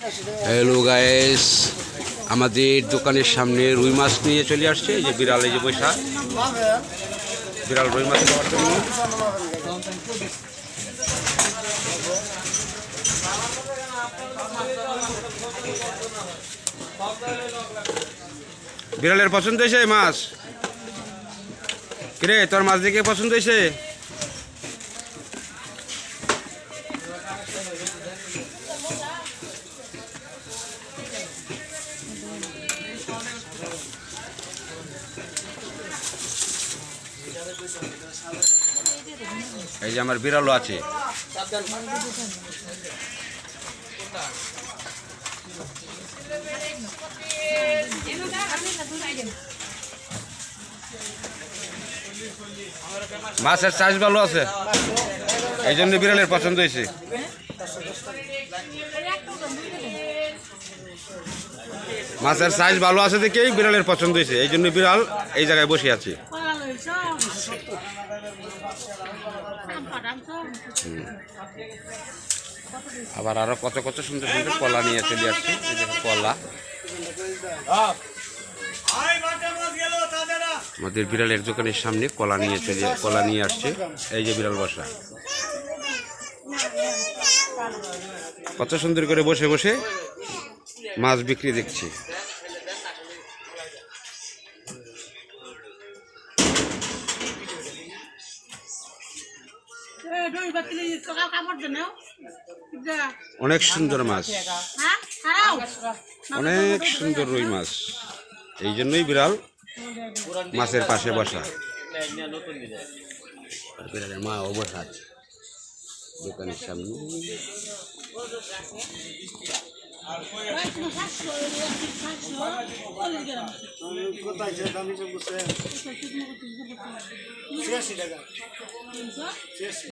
Hello guys, আমাদের দোকানের সামনে রুই মাছ নিয়ে চলে আসছে যে বিড়াল যে বৈশা। বিড়াল রুই মাছ খাওয়ার জন্য। বিড়ালের পছন্দ হয়েছে মাছ? কিরে, তোর মাছ দেখে পছন্দ হয়েছে? এই যে আমার বিড়ালও আছে। মাছের সাইজ ভালো আছে। এই জন্য বিড়ালের পছন্দ হয়েছে। মাছের সাইজ ভালো আছে দেখেই বিড়ালের পছন্দ হয়েছে। এই জন্য বিড়াল এই জায়গায় বসে আছে। আবার আরও কত কত সুন্দর সুন্দর কলা নিয়ে চলে আসছে কলা। আমাদের বিড়ালের দোকানের সামনে কলা নিয়ে চলে, কলা নিয়ে আসছে, এই যে বিড়াল বসা। কত সুন্দর করে বসে বসে মাছ বিক্রি দেখছি। অনেক সুন্দর মাছ। অনেক সুন্দর রুই মাছ। এই জন্যই বিড়াল মাছের পাশে বসা। বিড়ালের মা, ও বসা আছে। দোকানের সামনে। কোথায় দামি সব বসে ছিয়াশি টাকা।